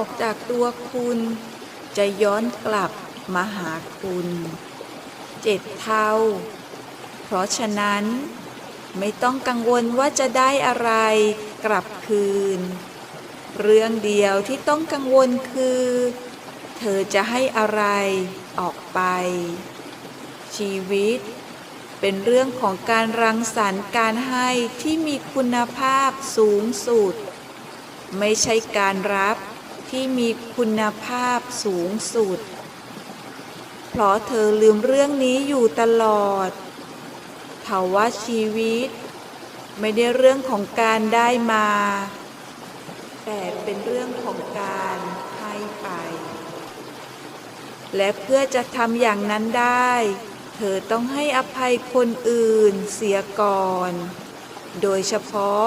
อกจากตัวคุณ จะย้อนกลับมาหาคุณ เจ็ดเท่า เพราะฉะนั้น ไม่ต้องกังวลว่าจะได้อะไรกลับคืน เรื่องเดียวที่ต้องกังวลคือ เธอจะให้อะไรออกไป ชีวิต เป็นเรื่องของการรังสรรค์การให้ที่มีคุณภาพสูงสุด ไม่ใช่การรับ ที่มีคุณภาพสูงสุด เพราะเธอลืมเรื่องนี้อยู่ตลอดเทว่าชีวิต ไม่ได้เรื่องของการได้มา แต่เป็นเรื่องของการให้ไป และเพื่อจะทำอย่างนั้นได้ เธอต้องให้อภัยคนอื่นเสียก่อน โดยเฉพาะ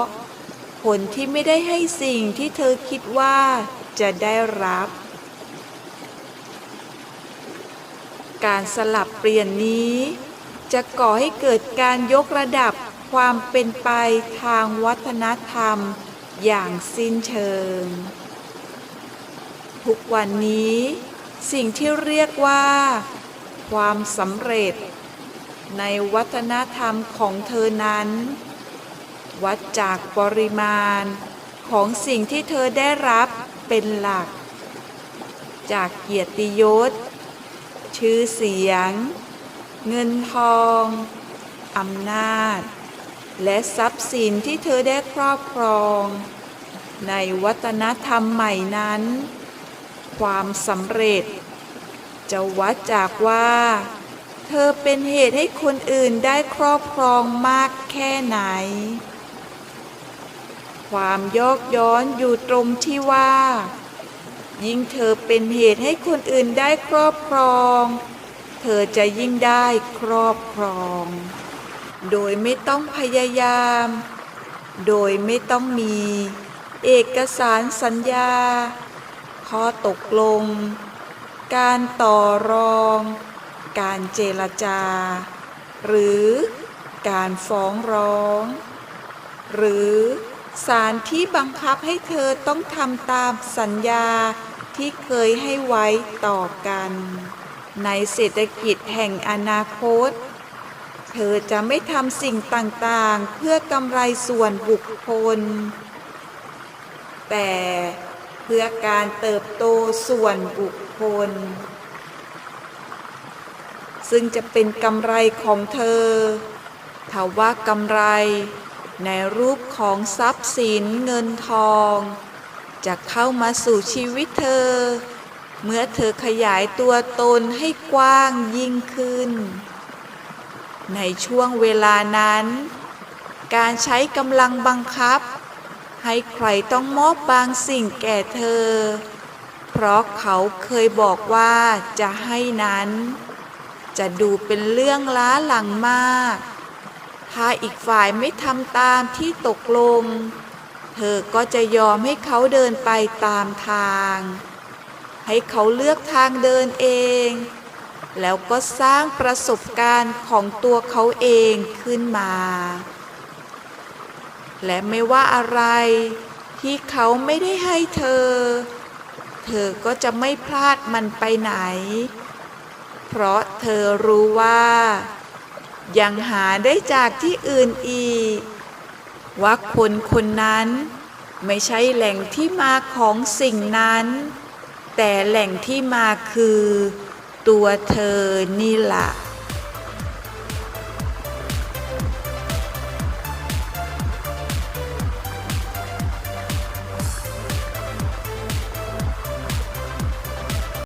คนที่ไม่ได้ให้สิ่งที่เธอคิดว่า จะได้รับ การสลับเปลี่ยนนี้ จะก่อให้เกิดการยกระดับความเป็นไปทางวัฒนธรรมอย่างสิ้นเชิง ทุกวันนี้ สิ่งที่เรียกว่า ความสำเร็จ ในวัฒนธรรมของเธอนั้น วัดจากปริมาณของสิ่งที่เธอได้รับ เป็นหลัก จากเกียรติยศ ชื่อเสียง เงินทองอำนาจ และทรัพย์สินที่เธอได้ครอบครอง ในวัฒนธรรมใหม่นั้น ความสำเร็จ จะวัดจากว่า เธอเป็นเหตุให้คนอื่นได้ครอบครองมากแค่ไหน ความยอกย้อนอยู่ตรงที่ว่า ยิ่งเธอเป็นเหตุให้คนอื่นได้ครอบครอง เธอจะยิ่งได้ครอบครอง โดยไม่ต้องพยายาม โดยไม่ต้องมี เอกสารสัญญา ข้อตกลง การต่อรอง การเจรจา หรือการฟ้องร้อง หรือ สารที่บังคับให้เธอต้องทำตามสัญญาที่เคยให้ไว้ต่อกัน ในเศรษฐกิจแห่งอนาคต เธอจะไม่ทำสิ่งต่างๆ เพื่อกำไรส่วนบุคคล แต่เพื่อการเติบโตส่วนบุคคล ซึ่งจะเป็นกำไรของเธอถ้าว่ากำไร ในรูปของทรัพย์สินเงินทอง จะเข้ามาสู่ชีวิตเธอ เมื่อเธอขยายตัวตนให้กว้างยิ่งขึ้น ในช่วงเวลานั้น การใช้กำลังบังคับ ให้ใครต้องมอบบางสิ่งแก่เธอ เพราะเขาเคยบอกว่าจะให้นั้น จะดูเป็นเรื่องล้าหลังมาก ถ้าอีกฝ่ายไม่ทำตามที่ตกลง เธอก็จะยอมให้เขาเดินไปตามทาง ให้เขาเลือกทางเดินเอง แล้วก็สร้างประสบการณ์ของตัวเขาเองขึ้นมา และไม่ว่าอะไรที่เขาไม่ได้ให้เธอ เธอก็จะไม่พลาดมันไปไหน เพราะเธอรู้ว่า ยังหาได้จากที่อื่นอีก ว่าคนคนนั้น ไม่ใช่แหล่งที่มาของสิ่งนั้น แต่แหล่งที่มาคือ ตัวเธอนี่แหละ